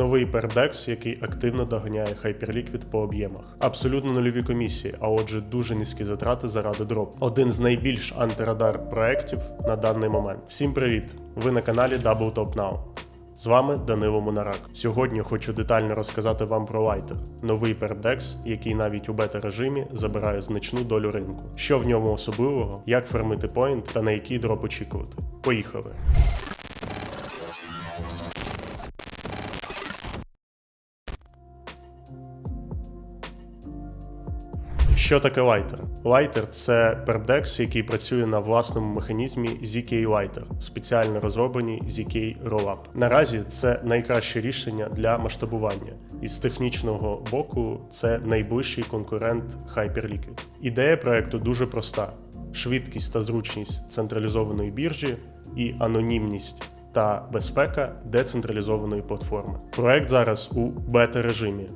Новий пердекс, який активно доганяє Hyperliquid по об'ємах. Абсолютно нульові комісії, а отже, дуже низькі затрати заради дроп. Один з найбільш антирадар проєктів на даний момент. Всім привіт! Ви на каналі Double Top Now. З вами Данило Мунарак. Сьогодні хочу детально розказати вам про Lighter, новий пердекс, який навіть у бета-режимі забирає значну долю ринку. Що в ньому особливого, як фармити поінт та на який дроп очікувати. Поїхали! Що таке Lighter? Lighter – це пердекс, який працює на власному механізмі ZK Lighter, спеціально розроблений ZK Rollup. Наразі це найкраще рішення для масштабування, і з технічного боку це найближчий конкурент Hyperliquid. Ідея проекту дуже проста: швидкість та зручність централізованої біржі і анонімність. Та безпека децентралізованої платформи. Проект зараз у бета-режимі.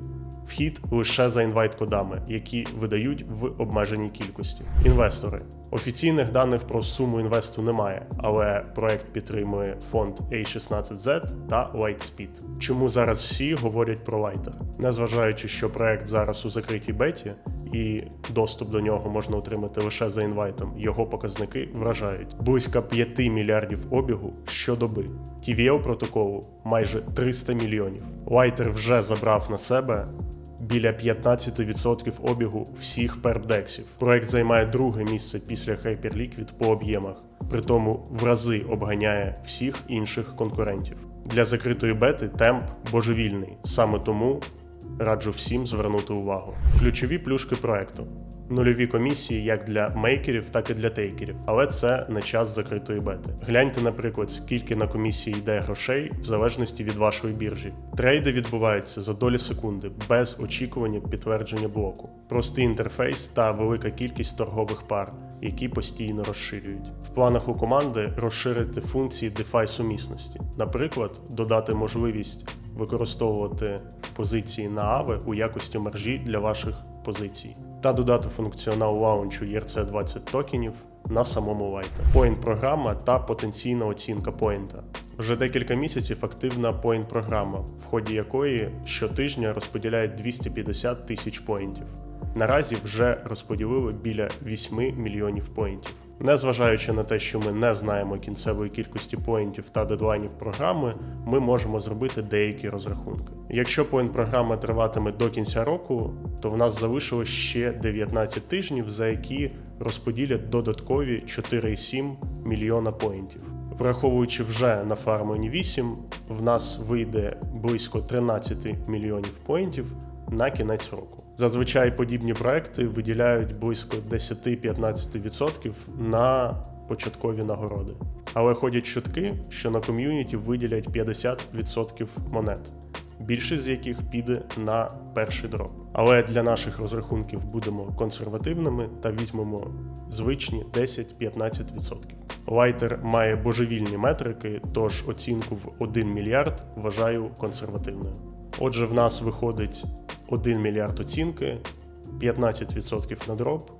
Вхід лише за інвайт-кодами, які видають в обмеженій кількості. Інвестори. Офіційних даних про суму інвесту немає, але проект підтримує фонд A16Z та Lightspeed. Чому зараз всі говорять про Lighter? Незважаючи, що проект зараз у закритій беті і доступ до нього можна отримати лише за інвайтом, його показники вражають. Близько 5 мільярдів обігу щодоби. TVL протоколу майже 300 мільйонів. Lighter вже забрав на себе біля 15% обігу всіх пердексів. Проект займає друге місце після Hyperliquid по об'ємах, притому в рази обганяє всіх інших конкурентів. Для закритої бети темп божевільний. Саме тому раджу всім звернути увагу. Ключові плюшки проекту. Нульові комісії як для мейкерів, так і для тейкерів, але це не час закритої бети. Гляньте, наприклад, скільки на комісії йде грошей в залежності від вашої біржі. Трейди відбуваються за долі секунди без очікування підтвердження блоку. Простий інтерфейс та велика кількість торгових пар, які постійно розширюють. В планах у команди розширити функції DeFi сумісності, наприклад, додати можливість використовувати позиції на AVE у якості мережі для ваших позицій, та додати функціонал лаунчу ERC20 токенів на самому лайті. Point програма та потенційна оцінка поінта. Вже декілька місяців активна point програма, в ході якої щотижня розподіляють 250 тисяч поінтів. Наразі вже розподілили біля 8 мільйонів поінтів. Незважаючи на те, що ми не знаємо кінцевої кількості поінтів та дедлайнів програми, ми можемо зробити деякі розрахунки. Якщо поінт програма триватиме до кінця року, то в нас залишилось ще 19 тижнів, за які розподілять додаткові 4,7 мільйона поінтів. Враховуючи вже нафармлені 8, в нас вийде близько 13 мільйонів поінтів на кінець року. Зазвичай подібні проекти виділяють близько 10-15% на початкові нагороди. Але ходять чутки, що на ком'юніті виділять 50% монет, більшість з яких піде на перший дроп. Але для наших розрахунків будемо консервативними та візьмемо звичні 10-15%. Лайтер має божевільні метрики, тож оцінку в 1 мільярд вважаю консервативною. Отже, в нас виходить 1 мільярд оцінки, 15% на дроп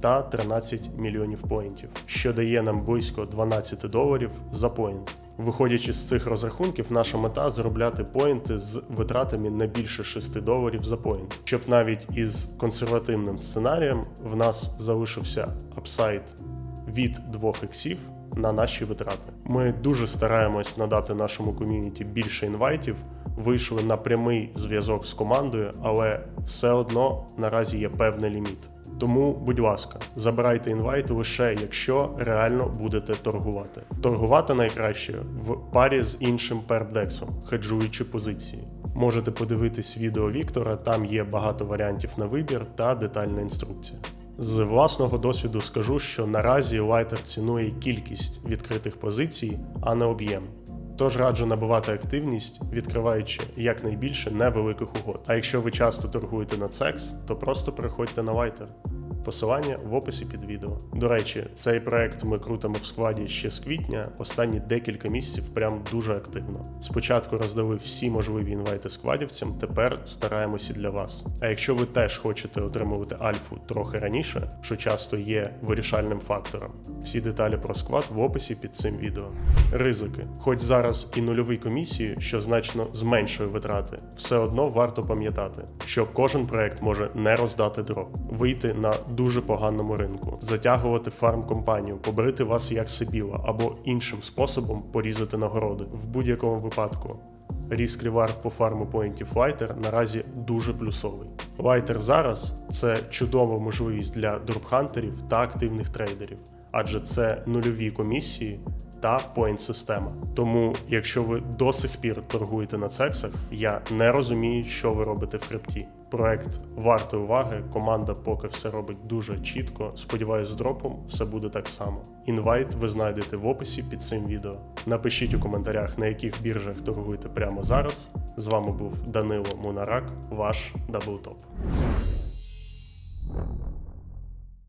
та 13 мільйонів поінтів, що дає нам близько 12 доларів за поінт. Виходячи з цих розрахунків, наша мета заробляти поінти з витратами не більше 6 доларів за поінт, щоб навіть із консервативним сценарієм в нас залишився апсайд від 2 іксів на наші витрати. Ми дуже стараємось надати нашому ком'юніті більше інвайтів. Вийшли на прямий зв'язок з командою, але все одно наразі є певний ліміт. Тому, будь ласка, забирайте інвайти лише якщо реально будете торгувати. Торгувати найкраще в парі з іншим пербдексом, хеджуючи позиції. Можете подивитись відео Віктора, там є багато варіантів на вибір та детальна інструкція. З власного досвіду скажу, що наразі лайтер цінує кількість відкритих позицій, а не об'єм. Тож раджу набувати активність, відкриваючи якнайбільше невеликих угод. А якщо ви часто торгуєте на секс, то просто переходьте на лайтер. Посилання в описі під відео. До речі, цей проект ми крутимо в складі ще з квітня. Останні декілька місяців прям дуже активно. Спочатку роздали всі можливі інвайти складівцям, тепер стараємося для вас. А якщо ви теж хочете отримувати альфу трохи раніше, що часто є вирішальним фактором, всі деталі про склад в описі під цим відео. Ризики, хоч зараз і нульові комісії, що значно зменшує витрати, все одно варто пам'ятати, що кожен проект може не роздати дроп, вийти на дуже поганому ринку, затягувати фарм-компанію, побрити вас як сибіла або іншим способом порізати нагороди. В будь-якому випадку Ріск ревард по фарму поінтів Lighter наразі дуже плюсовий. Lighter зараз це чудова можливість для дропхантерів та активних трейдерів, адже це нульові комісії та поінт система. Тому, якщо ви до сих пір торгуєте на цексах, я не розумію, що ви робите в хребті. Проект вартий уваги. Команда поки все робить дуже чітко. Сподіваюсь, з дропом все буде так само. Інвайт ви знайдете в описі під цим відео. Напишіть у коментарях, на яких біржах торгуєте прямо зараз. З вами був Данило Мунарак, ваш даблтоп.